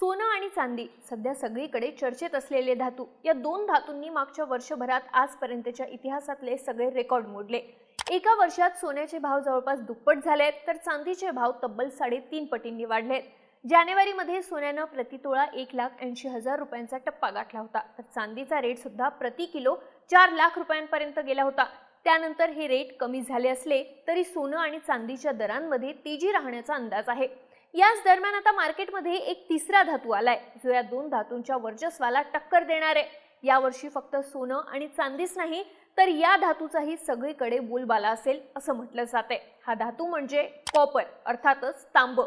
सोनं आणि चांदी सध्या सगळीकडे चर्चेत असलेले धातू. या दोन धातूंनी मागच्या वर्षभरात आजपर्यंतच्या इतिहासातले सगळे रेकॉर्ड मोडले. एका वर्षात सोन्याचे भाव जवळपास दुप्पट झाले आहेत तर चांदीचे भाव तब्बल साडेतीन पटींनी वाढले आहेत जानेवारीमध्ये सोन्यानं प्रतितोळा एक लाख ऐंशी हजार रुपयांचा टप्पा गाठला होता. तर चांदीचा रेट सुद्धा प्रति किलो चार लाख रुपयांपर्यंत गेला होता. त्यानंतर हे रेट कमी झाले असले तरी सोनं आणि चांदीच्या दरांमध्ये तेजी राहण्याचा अंदाज आहे. याच दरम्यान आता मार्केटमध्ये एक तिसरा धातू आलाय जो या दोन धातूंच्या वर्चस्वाला टक्कर देणार. आहे यावर्षी फक्त सोनं आणि चांदीच नाही तर या धातूचाही सगळीकडे बोलबाला असेल असं म्हटलं जातंय. हा धातू म्हणजे कॉपर अर्थातच तांब.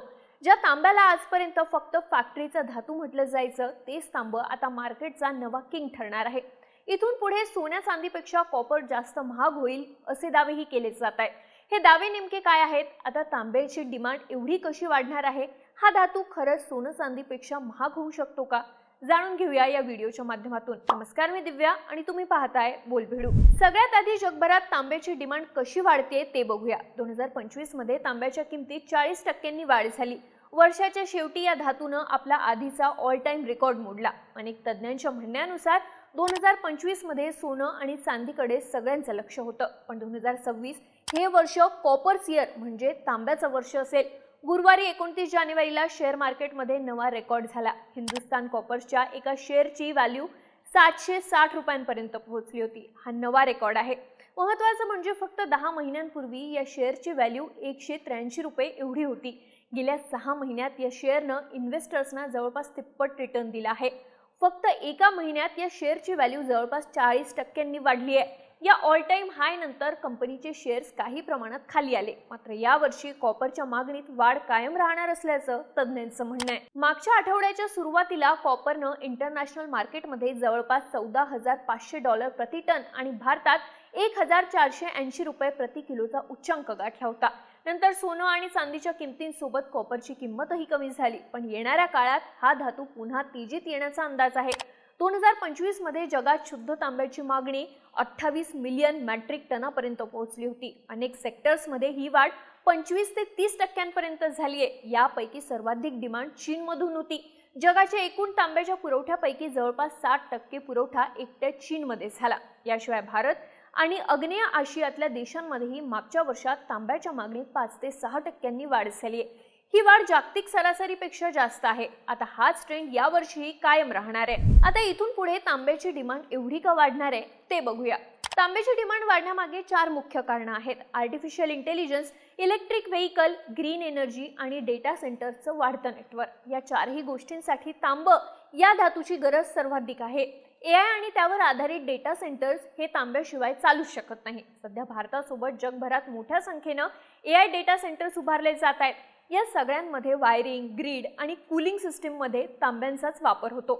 ज्या तांब्याला आजपर्यंत फक्त फॅक्टरीचा धातू म्हटलं जायचं तेच तांब आता मार्केटचा नवा किंग ठरणार आहे. इथून पुढे सोन्या चांदीपेक्षा कॉपर जास्त महाग होईल असे दावेही केले जात आहेत. हे दावे नेमके काय आहेत? आता तांब्याची डिमांड एवढी कशी वाढणार आहे? हा धातू खरंच सोनं चांदीपेक्षा महाग होऊ शकतो का? जाणून घेऊया या व्हिडिओच्या माध्यमातून. नमस्कार मी दिव्या आणि तुम्ही पाहताय बोलभिडू सगळ्यात आधी जगभरात तांब्याची डिमांड कशी वाढते ते बघूया. दोन हजार पंचवीसमध्ये तांब्याच्या किमतीत चाळीस टक्क्यांनी वाढ झाली. वर्षाच्या शेवटी या धातूनं आपला आधीचा ऑल टाइम रेकॉर्ड मोडला. अनेक तज्ज्ञांच्या म्हणण्यानुसार दोन हजार पंचवीसमध्ये सोनं आणि चांदीकडे सगळ्यांचं लक्ष होतं. पण दोन हजार सव्वीस हे वर्ष कॉपर्स इयर म्हणजे तांब्याचं वर्ष असेल. गुरुवारी एकोणतीस जानेवारीला शेअर मार्केटमध्ये नवा रेकॉर्ड झाला. हिंदुस्तान कॉपर्सच्या एका शेअरची व्हॅल्यू सातशे साठ रुपयांपर्यंत पोहोचली होती. हा नवा रेकॉर्ड आहे. महत्त्वाचं म्हणजे फक्त दहा महिन्यांपूर्वी या शेअरची व्हॅल्यू एकशे त्र्याऐंशी रुपये एवढी होती. गेल्या सहा महिन्यात या शेअरनं इन्व्हेस्टर्सना जवळपास तिप्पट रिटर्न दिला आहे. फक्त एका महिन्यात या शेअरची व्हॅल्यू जवळपास चाळीस टक्क्यांनी वाढली आहे. या ऑल टाईम हाय नंतर कंपनीचे शेअर्स काही प्रमाणात खाली आले. मात्र यावर्षी कॉपरच्या मागणीत वाढ कायम राहणार असल्याचं तज्ज्ञांचं म्हणणं आहे. मागच्या आठवड्याच्या सुरुवातीला कॉपरनं इंटरनॅशनल मार्केटमध्ये जवळपास चौदा हजार पाचशे डॉलर प्रति टन आणि भारतात एक हजार चारशे ऐंशी रुपये प्रति किलोचा उच्चांक गाठला होता. नंतर सोनं आणि चांदीच्या किमतींसोबत कॉपरची किंमतही कमी झाली. पण येणाऱ्या काळात हा धातू पुन्हा तेजीत येण्याचा अंदाज आहे. दोन हजार पंचवीसमध्ये जगात शुद्ध तांब्याची मागणी अठ्ठावीस मिलियन मॅट्रिक टनापर्यंत पोहोचली होती. अनेक सेक्टर्समध्ये ही वाढ पंचवीस ते तीस टक्क्यांपर्यंत झाली आहे यापैकी सर्वाधिक डिमांड चीनमधून होती. जगाच्या एकूण तांब्याच्या पुरवठ्यापैकी जवळपास साठ टक्के पुरवठा एकट्या चीनमध्ये झाला. याशिवाय भारत आणि आग्नेय आशियातल्या देशांमध्येही मागच्या वर्षात तांब्याच्या मागणीत पाच ते सहा टक्क्यांनी वाढ झाली आहे ही वाढ जागतिक सरासरीपेक्षा जास्त आहे. आता हाच ट्रेंड यावर्षीही कायम राहणार आहे. आता इथून पुढे तांब्याची डिमांड एवढी का वाढणार आहे ते बघूया. तांब्याची डिमांड वाढण्यामागे चार मुख्य कारणं आहेत. Artificial intelligence electric vehicle green energy आणि डेटा सेंटरचं वाढतं नेटवर्क या चारही गोष्टींसाठी तांब या धातूची गरज सर्वाधिक आहे. ए आय आणि त्यावर आधारित डेटा सेंटर्स हे तांब्याशिवाय चालूच शकत नाही. सध्या भारतासोबत जगभरात मोठ्या संख्येनं ए आय डेटा सेंटर्स उभारले जात आहेत. या सगळ्यांमध्ये वायरिंग ग्रीड आणि कूलिंग सिस्टीममध्ये तांब्यांचाच वापर होतो.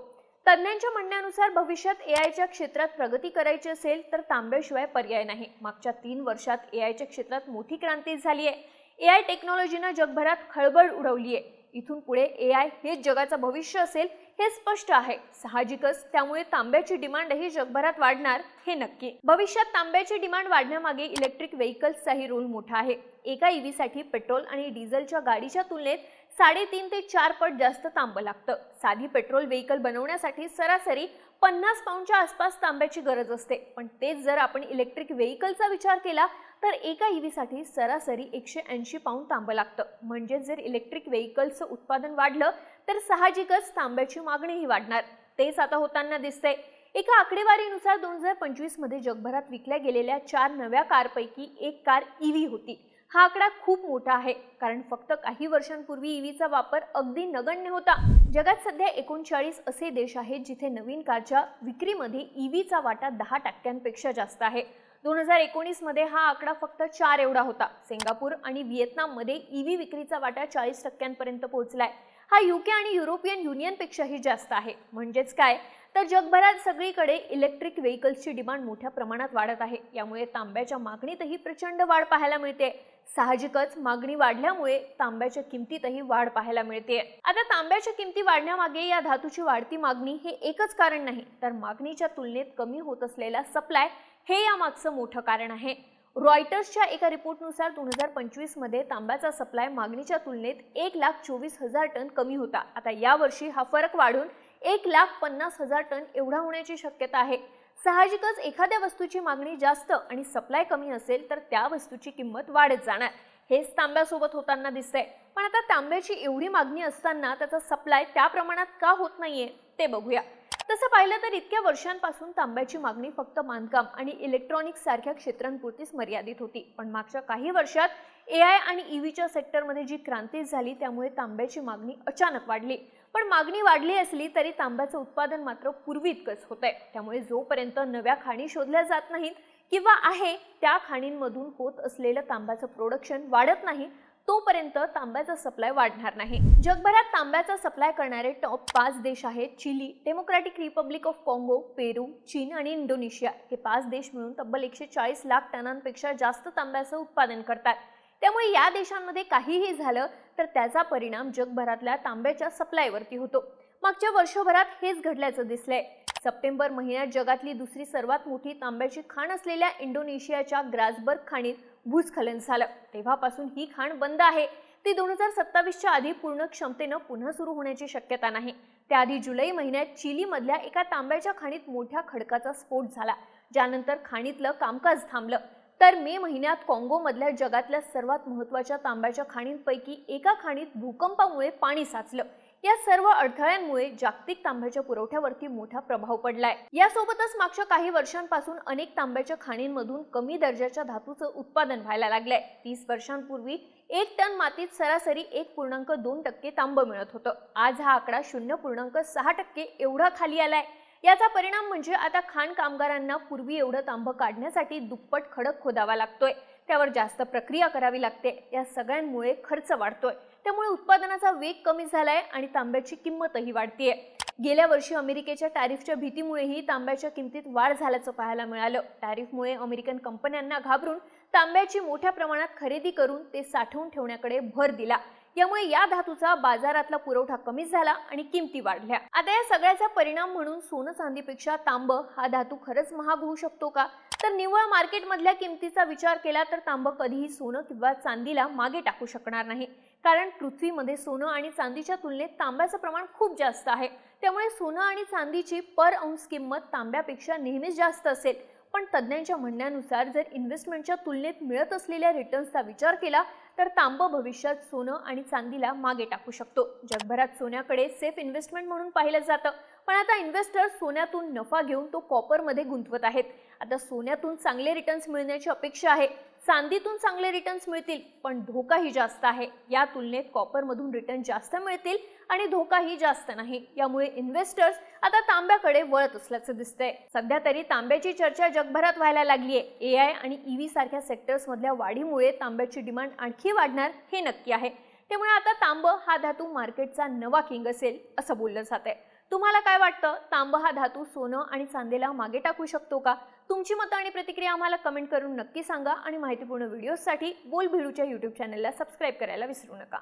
तज्ज्ञांच्या म्हणण्यानुसार भविष्यात ए आयच्या क्षेत्रात प्रगती करायची असेल तर तांब्याशिवाय पर्याय नाही. मागच्या तीन वर्षात ए आयच्या क्षेत्रात मोठी क्रांती झाली आहे. ए आय टेक्नॉलॉजीनं जगभरात खळबळ उडवली आहे. इथून पुढे ए आय हेच जगाचं भविष्य असेल हे स्पष्ट आहे. साहजिकच त्यामुळे तांब्याची डिमांडही जगभरात वाढणार हे नक्की. भविष्यात तांब्याची डिमांड वाढण्यामागे इलेक्ट्रिक व्हेकल्सचाही रोल मोठा आहे. एका ईव्हीसाठी पेट्रोल आणि डिझेलच्या गाडीच्या तुलनेत साडेतीन ते चार पट जास्त तांबं लागतं. साधी पेट्रोल व्हेकल बनवण्यासाठी सरासरी पन्नास पाऊंडच्या आसपास तांब्याची गरज असते. पण तेच जर आपण इलेक्ट्रिक व्हेकलचा विचार केला तर एका ईव्हीसाठी सरासरी एकशे ऐंशी पाऊंड तांबं लागतं. म्हणजेच जर इलेक्ट्रिक व्हेकल्सचं उत्पादन वाढलं तर साहजिकच तांब्याची मागणीही वाढणार. तेच आता होताना दिसते एका आकडेवारीनुसार दोन हजार पंचवीसमध्ये जगभरात विकल्या गेलेल्या चार नव्या कारपैकी एक कार ईव्ही होती. हा आकडा खूप मोठा आहे कारण फक्त काही वर्षांपूर्वी ईव्हीचा वापर अगदी नगण्य होता. जगात सध्या एकोणचाळीस असे देश आहेत जिथे नवीन कारच्या विक्रीमध्ये ईव्हीचा वाटा दहा टक्क्यांपेक्षा जास्त आहे. दोन हजार एकोणीसमध्ये हा आकडा फक्त चार एवढा होता. सिंगापूर आणि व्हिएतनाममध्ये ईव्ही विक्रीचा वाटा चाळीस टक्क्यांपर्यंत पोहोचलाय. हा युके आणि युरोपियन युनियनपेक्षाही जास्त आहे. म्हणजेच काय? तर जगभरात सगळीकडे इलेक्ट्रिक व्हेकल्सची डिमांड मोठ्या प्रमाणात वाढत आहे. यामुळे तांब्याच्या मागणीतही प्रचंड वाढ पाहायला मिळते. साहजिकच मागणी वाढल्यामुळे तांब्याच्या किमतीतही वाढ पाहायला मिळते. आता तांब्याच्या किमती वाढण्यामागे या धातूची वाढती मागणी हे एकच कारण नाही. तर मागणीच्या तुलनेत कमी होत असलेला सप्लाय हे यामागचं मोठं कारण आहे. रॉयटर्सच्या एका रिपोर्टनुसार दोन हजार पंचवीसमध्ये तांब्याचा सप्लाय मागणीच्या तुलनेत एक लाख चोवीस हजार टन कमी होता. आता यावर्षी हा फरक वाढून एक लाख पन्नास हजार टन एवढा होण्याची शक्यता आहे. साहजिकच एखाद्या वस्तूची मागणी जास्त आणि सप्लाय कमी असेल तर त्या वस्तूची किंमत वाढत जाणार. हेच तांब्यासोबत होताना दिसतंय. पण आता तांब्याची एवढी मागणी असताना त्याचा सप्लाय त्या प्रमाणात का होत नाहीये ते बघूया. तसं पाहिलं तर इतक्या वर्षांपासून तांब्याची मागणी फक्त बांधकाम आणि इलेक्ट्रॉनिक्स सारख्या क्षेत्रांपुरतीच मर्यादित होती. पण मागच्या काही वर्षात ए आय आणि ईव्हीच्या सेक्टरमध्ये जी क्रांती झाली त्यामुळे तांब्याची मागणी अचानक वाढली. पण मागणी वाढली असली तरी तांब्याचं उत्पादन मात्र पूर्वी इतकंच होतंय. त्यामुळे जोपर्यंत नव्या खाणी शोधल्या जात नाहीत किंवा आहे त्या खाणींमधून होत असलेलं तांब्याचं प्रोडक्शन वाढत नाही तोपर्यंत तांब्याचा सप्लाय वाढणार नाही. जगभरात तांब्याचा सप्लाय करणारे टॉप पाच देश आहेत Chile Democratic Republic of Congo Peru चीन आणि इंडोनेशिया. हे पाच देश मिळून तब्बल एकशे चाळीस लाख टनांपेक्षा जास्त तांब्याचं उत्पादन करतात. त्यामुळे या देशांमध्ये काहीही झालं तर त्याचा परिणाम जगभरातल्या तांब्याच्या सप्लायवरती होतो. मागच्या वर्षभरात हेच घडल्याचं दिसलंय. सप्टेंबर महिन्यात जगातली दुसरी सर्वात मोठी तांब्याची खाण असलेल्या इंडोनेशियाच्या ग्रासबर्ग खाणीत भूस्खलन झालं. तेव्हापासून ही खाण बंद आहे. ती दोन हजार सत्तावीसच्या आधी पूर्ण क्षमतेनं पुन्हा सुरू होण्याची शक्यता नाही. त्याआधी जुलै महिन्यात चिलीमधल्या एका तांब्याच्या खाणीत मोठ्या खडकाचा स्फोट झाला ज्यानंतर खाणीतलं कामकाज थांबलं. तर मे महिन्यात काँगोमधल्या जगातल्या सर्वात महत्त्वाच्या तांब्याच्या खाणींपैकी एका खाणीत भूकंपामुळे पाणी साचलं. या सर्व अडथळ्यांमुळे जागतिक तांब्याच्या पुरवठ्यावरती मोठा प्रभाव पडलाय. यासोबतच मागच्या काही वर्षांपासून अनेक तांब्याच्या खाणींमधून कमी दर्जाच्या धातूचं उत्पादन व्हायला लागलंय. तीस वर्षांपूर्वी एक टन मातीत सरासरी एक पूर्णांक दोन टक्के तांबं मिळत होतं. आज हा आकडा शून्य पूर्णांक सहा टक्के एवढा खाली आलाय. याचा परिणाम म्हणजे आता खाण कामगारांना पूर्वी एवढं तांबं काढण्यासाठी दुप्पट खडक खोदावा लागतोय. त्यावर जास्त प्रक्रिया करावी लागते. या सगळ्यांमुळे खर्च वाढतोय. त्यामुळे उत्पादनाचा वेग कमी झालाय आणि तांब्याची किंमतही वाढतीये. गेल्या वर्षी अमेरिकेच्या टॅरिफच्या भीतीमुळेही तांब्याच्या किमतीत वाढ झाल्याचं पाहायला मिळालं. टॅरिफमुळे अमेरिकन कंपन्यांना घाबरून तांब्याची मोठ्या प्रमाणात खरेदी करून ते साठवून ठेवण्याकडे भर दिला. यामुळे या धातूचा बाजारातला पुरवठा कमी झाला आणि किमती वाढल्या. आता या सगळ्याचा परिणाम म्हणून सोनं चांदीपेक्षा तांब हा धातू खरंच महाग होऊ शकतो का? तर निव्वळ मार्केटमधल्या किमतीचा विचार केला तर तांब कधीही सोनं किंवा चांदीला मागे टाकू शकणार नाही. कारण पृथ्वीमध्ये सोनं आणि चांदीच्या तुलनेत तांब्याचं प्रमाण खूप जास्त आहे. त्यामुळे सोनं आणि चांदीची पर अंश किंमत तांब्यापेक्षा नेहमीच जास्त असेल. पण तज्ज्ञांच्या म्हणण्यानुसार जर इन्व्हेस्टमेंटच्या तुलनेत मिळत असलेल्या रिटर्न्सचा विचार केला तर तांब भविष्यात सोनं आणि चांदीला मागे टाकू शकतो. जगभरात सोन्याकडे सेफ इन्व्हेस्टमेंट म्हणून पाहिलं जातं. पण आता इन्व्हेस्टर सोन्यातून नफा घेऊन तो कॉपरमध्ये गुंतवत आहेत. आता सोन्यातून चांगले रिटर्न्स मिळण्याची अपेक्षा आहे. चांदीतून चांगले रिटर्न्स मिळतील पण धोकाही जास्त आहे. या तुलनेत कॉपरमधून रिटर्न जास्त मिळतील आणि धोकाही जास्त नाही. यामुळे इन्व्हेस्टर्स आता तांब्याकडे वळत असल्याचं दिसतंय. सध्या तरी तांब्याची चर्चा जगभरात व्हायला लागली आहे. ए आय आणि ईव्ही सारख्या सेक्टर्समधल्या वाढीमुळे तांब्याची डिमांड आणखी वाढणार हे नक्की आहे. त्यामुळे आता तांब हा धातू मार्केटचा नवा किंग असेल असं बोललं जात आहे तुम्हाला काय वाटतं? तांब हा धातू सोनं आणि चांदीला मागे टाकू शकतो का? तुमची मतं आणि प्रतिक्रिया आम्हाला कमेंट करून नक्की सांगा आणि माहितीपूर्ण व्हिडिओजसाठी बोल भिडूच्या यूट्यूब चॅनलला सबस्क्राईब करायला विसरू नका.